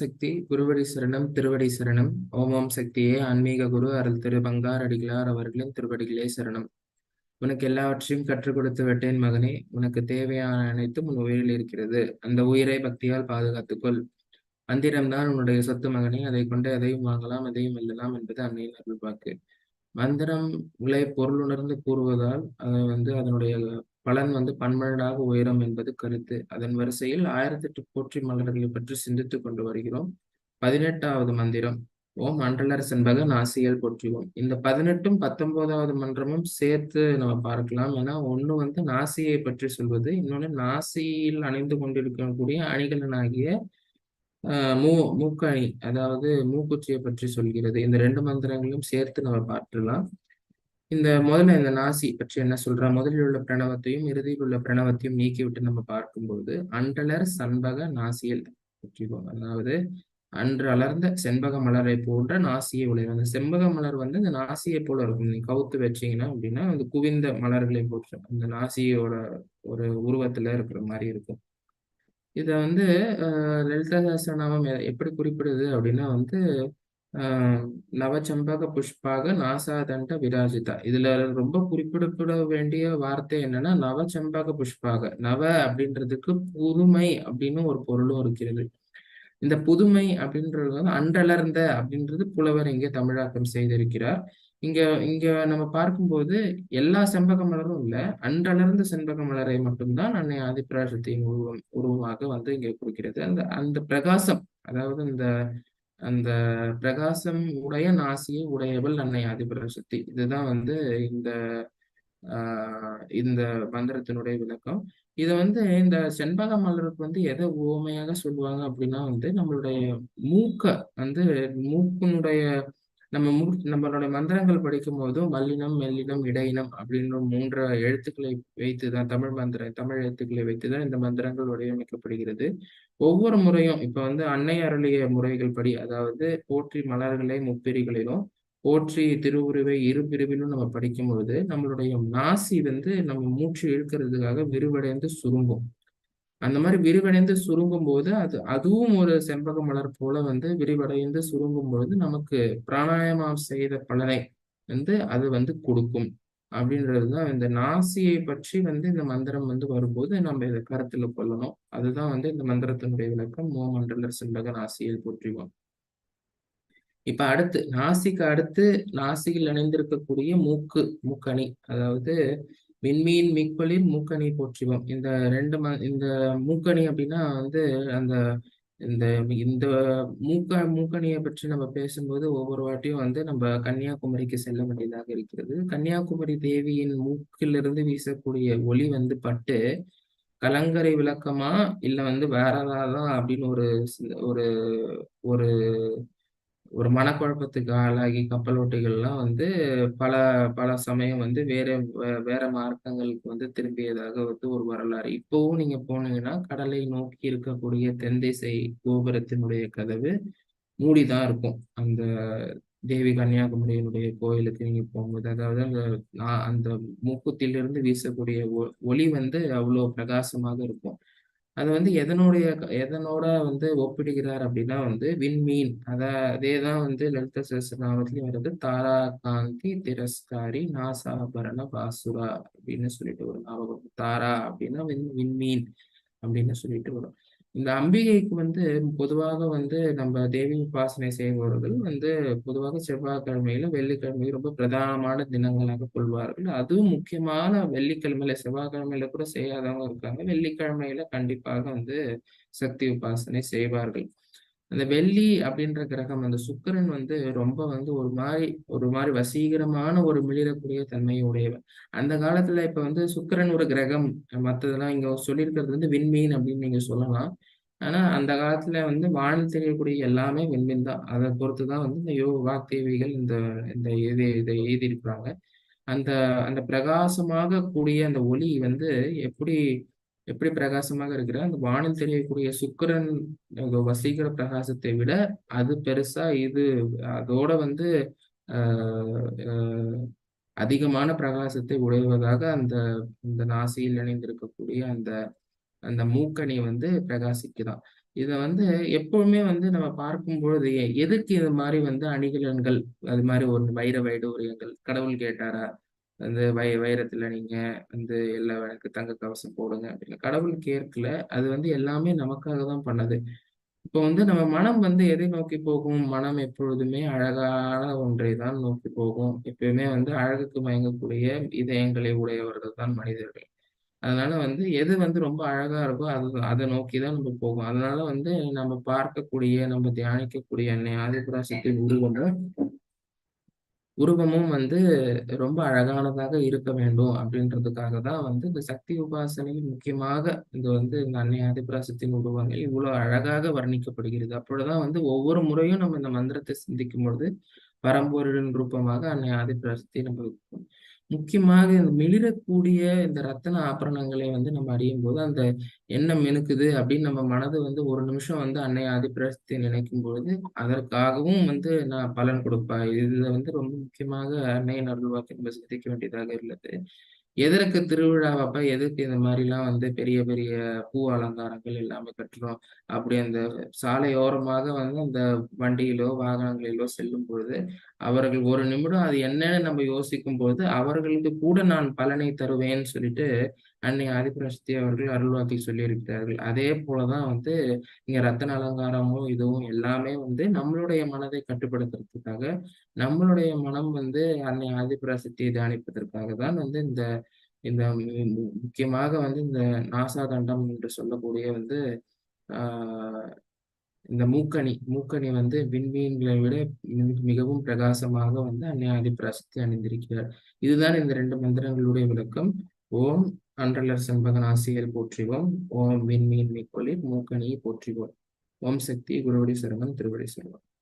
சக்தி குருவடி சரணம் திருவடி சரணம். ஓம் ஓம் சக்தியே ஆன்மீக குரு அருள் திரு பங்கார் அடிகளார் அவர்களின் திருவடிகளே சரணம். உனக்கு எல்லாவற்றையும் கற்றுக் கொடுத்து விட்டேன் மகனே. உனக்கு தேவையான அனைத்தும் உன் உயிரில் இருக்கிறது. அந்த உயிரை பக்தியால் பாதுகாத்துக்கொள். மந்திரம்தான் உன்னுடைய சொத்து மகனே. அதை கொண்டு எதையும் வாங்கலாம் எதையும் வெல்லலாம் என்பது அன்னையின் அருள்வாக்கு மந்திரம் உங்களை பொருள் உணர்ந்து கூறுவதால் அதை வந்து அதனுடைய பலன் வந்து பன்மடங்காக உயரும் என்பது கருத்து. அதன் வரிசையில் ஆயிரத்தி எட்டு போற்றி மலர்களை பற்றி சிந்தித்துக் கொண்டு வருகிறோம். பதினெட்டாவது மந்திரம். ஓம் மண்டலர் செண்பக நாசியல் போற்றுவோம். இந்த பதினெட்டும் பத்தொன்பதாவது மன்றமும் சேர்த்து நம்ம பார்க்கலாம். ஏன்னா ஒண்ணு வந்து நாசியை பற்றி சொல்வது இன்னொன்று நாசியில் அணிந்து கொண்டிருக்கக்கூடிய அணிகலனாகிய மூ மூக்கணி அதாவது மூக்குச்சியை பற்றி சொல்கிறது. இந்த ரெண்டு மந்திரங்களும் சேர்த்து நம்ம பார்த்துலாம் இந்த முதல்ல இந்த நாசி பற்றி என்ன சொல்றா? முதலில் உள்ள பிரணவத்தையும் இறுதியில் உள்ள பிரணவத்தையும் நீக்கிவிட்டு நம்ம பார்க்கும்போது அன்றலர் சண்பக நாசியல் பற்றிவோம் அதாவது அன்று அலர்ந்த செண்பக மலரை போன்ற நாசியை உலர் அந்த செண்பக மலர் வந்து இந்த நாசியை போல இருக்கும். நீ கவுத்து வச்சீங்கன்னா அப்படின்னா அந்த குவிந்த மலர்களை போட்டு அந்த நாசியோட ஒரு உருவத்துல இருக்கிற மாதிரி இருக்கும். இதை வந்து லலிதா சாஸ்திரநாமம் எப்படி குறிப்பிடுது அப்படின்னா வந்து நவச்சம்பக புஷ்பாக நாசாதண்ட விராஜிதா. இதுல ரொம்ப குறிப்பிடப்பட வேண்டிய வார்த்தை என்னன்னா நவச்சம்பக புஷ்பாக. நவ அப்படின்றதுக்கு புதுமை அப்படின்னு ஒரு பொருளும் இருக்கிறது. இந்த புதுமை அப்படின்றது வந்து அன்றலர்ந்த அப்படின்றது புலவர் இங்கே தமிழாக்கம் செய்திருக்கிறார். இங்க இங்க நம்ம பார்க்கும்போது எல்லா செம்பக மலரும் இல்ல அன்றலர்ந்த செண்பக மலரை மட்டும்தான் அன்னை ஆதிப்பிராசத்தின் உருவம் உருவமாக வந்து இங்க குறிக்கிறது. அந்த அந்த பிரகாசம் அதாவது இந்த அந்த பிரகாசம் உடைய நாசியை உடையவள் அன்னை ஆதிபராசக்தி இதுதான் வந்து இந்த ஆஹ் இந்த மந்திரத்தினுடைய விளக்கம். இதை வந்து இந்த செண்பக மலருக்கு வந்து எதை உவமையாக சொல்லுவாங்க அப்படின்னா வந்து நம்மளுடைய மூக்க வந்து மூக்கினுடைய நம்ம மு நம்மளுடைய மந்திரங்கள் படிக்கும் போதும் மல்லினம் மெல்லினம் இடையினம் அப்படின்ற மூன்று எழுத்துக்களை வைத்துதான் தமிழ் மந்திர தமிழ் எழுத்துக்களை வைத்துதான் இந்த மந்திரங்கள் வடிவமைக்கப்படுகிறது. ஒவ்வொரு முறையும் இப்ப வந்து அன்னை அருளிய முறைகள் படி அதாவது போற்றி மலர்களை முப்பிரிகளிலும் போற்றி திருவுருவை இரு பிரிவிலும் நம்ம படிக்கும் பொழுது நம்மளுடைய நாசி வந்து நம்ம மூச்சு இழுக்கிறதுக்காக விரிவடைந்து சுருங்கும். அந்த மாதிரி விரிவடைந்து சுருங்கும் போது அது அதுவும் ஒரு செம்பக மலர் போல வந்து விரிவடைந்து சுருங்கும் பொழுது நமக்கு பிராணாயமம் செய்த பலனை வந்து அது வந்து கொடுக்கும். அப்படின்றதுதான் இந்த நாசியை பற்றி வந்து இந்த மந்திரம் வந்து வரும்போது நம்ம இதை கருத்துல கொள்ளணும். அதுதான் வந்து இந்த மந்திரத்தினுடைய விளக்கம். மோ மண்டலர் செம்பக நாசியை போற்றிவோம். இப்ப அடுத்து நாசிக்கு அடுத்து நாசியில் இணைந்திருக்கக்கூடிய மூக்கு மூக்கணி அதாவது விண்மீன் மிக்வலின் மூக்கணி போற்றுவோம். இந்த ரெண்டு ம இந்த மூக்கணி அப்படின்னா வந்து அந்த இந்த இந்த மூக்க மூக்கணியை பற்றி நம்ம பேசும்போது ஒவ்வொரு வாட்டியும் வந்து நம்ம கன்னியாகுமரிக்கு செல்ல வேண்டியதாக இருக்கிறது. கன்னியாகுமரி தேவியின் மூக்கிலிருந்து வீசக்கூடிய ஒளி வந்து பட்டு கலங்கரை விளக்கமா இல்ல வந்து வேற ஏதாவது அப்படின்னு ஒரு ஒரு ஒரு ஒரு மனக்குழப்பத்துக்கு ஆளாகி கப்பலோட்டிகள்லாம் வந்து பல பல சமயம் வந்து வேற வேற மார்க்கங்களுக்கு வந்து திரும்பியதாக வந்து ஒரு வரலாறு. இப்போவும் நீங்க போனீங்கன்னா கடலை நோக்கி இருக்கக்கூடிய தென்திசை கோபுரத்தினுடைய கதவு மூடிதான் இருக்கும். அந்த தேவி கன்னியாகுமரியினுடைய கோயிலுக்கு நீங்க போகும்போது அதாவது அந்த அந்த மூக்குத்திலிருந்து வீசக்கூடிய ஒ ஒளி வந்து அவ்வளோ பிரகாசமாக இருக்கும். அது வந்து எதனுடைய எதனோட வந்து ஒப்பிடுகிறார் அப்படின்னா வந்து விண்மீன் அத அதே தான் வந்து லலித சஹஸ்ரநாமத்திலையும் வருது. தாரா காந்தி திரஸ்காரி நாசாபரண பாசுரா அப்படின்னு சொல்லிட்டு ஒரு ஞாபகம் தாரா அப்படின்னா விண் விண்மீன் அப்படின்னு சொல்லிட்டு வரும். இந்த அம்பிகைக்கு வந்து பொதுவாக வந்து நம்ம தேவி உபாசனை செய்பவர்கள் வந்து பொதுவாக செவ்வாய்க்கிழமையில வெள்ளிக்கிழமையில ரொம்ப பிரதானமான தினங்களாக கொள்வார்கள். அதுவும் முக்கியமான வெள்ளிக்கிழமையில செவ்வாய்க்கிழமையில கூட செய்யாதவங்க இருக்காங்க. வெள்ளிக்கிழமையில கண்டிப்பாக வந்து சக்தி உபாசனை செய்வார்கள். அந்த வெள்ளி அப்படின்ற கிரகம் அந்த சுக்கரன் வந்து ரொம்ப வந்து ஒரு மாதிரி ஒரு மாதிரி வசீகரமான ஒரு மிளிரக்கூடிய தன்மையை உடையவன். அந்த காலத்துல இப்ப வந்து சுக்கரன் ஒரு கிரகம். மற்றதெல்லாம் இங்க சொல்லியிருக்கிறது வந்து விண்மீன் அப்படின்னு நீங்க சொல்லலாம். ஆனா அந்த காலத்துல வந்து வானில் தெரியக்கூடிய எல்லாமே விண்மீன் தான். அதை பொறுத்துதான் வந்து இந்த யோ வாக்தேவிகள் இந்த இந்த இதை இதை எழுதியிருக்கிறாங்க. அந்த அந்த பிரகாசமாக கூடிய அந்த ஒளி வந்து எப்படி எப்படி பிரகாசமாக இருக்கிற அந்த வானில் தெரியக்கூடிய சுக்கரன் வசீகர பிரகாசத்தை விட அது பெருசா இது அதோட வந்து அதிகமான பிரகாசத்தை உடைவதாக அந்த இந்த நாசியில் இணைந்திருக்கக்கூடிய அந்த அந்த மூக்கணி வந்து பிரகாசிக்குதான் இதை வந்து எப்பவுமே வந்து நம்ம பார்க்கும்பொழுது, பொழுது எதுக்கு இது மாதிரி வந்து அணிகலன்கள், அது மாதிரி ஒரு வைர வைடூரியங்கள் கடவுள் கேட்டாரா? வந்து வை வைரத்தில் நீங்கள் வந்து எல்லாம் எனக்கு தங்க கவசம் போடுங்க அப்படின்னு. கடவுள் கேட்கல. அது வந்து எல்லாமே நமக்காக தான் பண்ணது. இப்போ வந்து நம்ம மனம் வந்து எதை நோக்கி போகும்? மனம் எப்பொழுதுமே அழகான ஒன்றை தான் நோக்கி போகும். எப்பயுமே வந்து அழகுக்கு மயங்கக்கூடிய இதயங்களை உடையவர்கள் தான் மனிதர்கள். அதனால வந்து எது வந்து ரொம்ப அழகா இருக்கோ, அது அதை நோக்கி தான் நம்ம போகும். அதனால வந்து நம்ம பார்க்கக்கூடிய, நம்ம தியானிக்கக்கூடிய அன்னை ஆதிபராசக்தியின் உருவமும் உருவமும் வந்து ரொம்ப அழகானதாக இருக்க வேண்டும் அப்படின்றதுக்காக தான் வந்து இந்த சக்தி உபாசனையில் முக்கியமாக இந்த வந்து இந்த அன்னை ஆதிபிராசத்தின் உருவங்கள் இவ்வளோ அழகாக வர்ணிக்கப்படுகிறது. அப்பொழுதுதான் வந்து ஒவ்வொரு முறையும் நம்ம இந்த மந்திரத்தை சிந்திக்கும் பொழுது, பரம்பொருளின் ரூபமாக அன்னை ஆதிபிராசத்தை நம்ம முக்கியமாக இந்த மிளிரக்கூடிய இந்த ரத்தன ஆபரணங்களை வந்து நம்ம அணியும்போது, அந்த எண்ணம் மினுக்குது அப்படின்னு நம்ம மனது வந்து ஒரு நிமிஷம் வந்து அன்னை ஆதிபிரசத்தை நினைக்கும் பொழுது, அதற்காகவும் வந்து நான் பலன் கொடுப்பா. இதுல வந்து ரொம்ப முக்கியமாக அன்னையின் அருள்வாக்கை நம்ம சிந்திக்க வேண்டியதாக உள்ளது. எதற்கு திருவிழாவப்ப எதுக்கு இந்த மாதிரிலாம் வந்து பெரிய பெரிய பூ அலங்காரங்கள் எல்லாமே கட்டுறோம்? அப்படி அந்த சாலையோரமாக வந்து அந்த வண்டியிலோ, வாகனங்களிலோ செல்லும் பொழுது, அவர்கள் ஒரு நிமிடம் அது என்னன்னு நம்ம யோசிக்கும் பொழுது அவர்களுக்கு கூட நான் பலனை தருவேன்னு சொல்லிட்டு, அன்னை ஆதிபராசக்தி அவர்கள் அருள்வாக்கை சொல்லியிருக்கிறார்கள். அதே போலதான் வந்து இங்க ரத்தன அலங்காரமும், இதுவும் எல்லாமே வந்து நம்மளுடைய மனதை கட்டுப்படுத்துறதுக்காக, நம்மளுடைய மனம் வந்து அன்னை ஆதிபராசக்தியை தியானிப்பதற்காக தான் வந்து இந்த இந்த மு முக்கியமாக வந்து இந்த நாசா தண்டம் என்று சொல்லக்கூடிய வந்து ஆஹ் இந்த மூக்கணி மூக்கணி வந்து விண்மீன்களை விட மிக மிகவும் பிரகாசமாக வந்து அன்னை ஆதிபராசக்தி அணிந்திருக்கிறார். இதுதான் இந்த ரெண்டு மந்திரங்களுடைய விளக்கம். ஓம் அன்றலர் செண்பகன் ஆசிரியர் போற்றிவோம். ஓம் விண்மீன் மிக்கொளிர் மூக்கணியை போற்றிவோம். ஓம் சக்தி குருவடி சரணம் திருவடி சரணம்.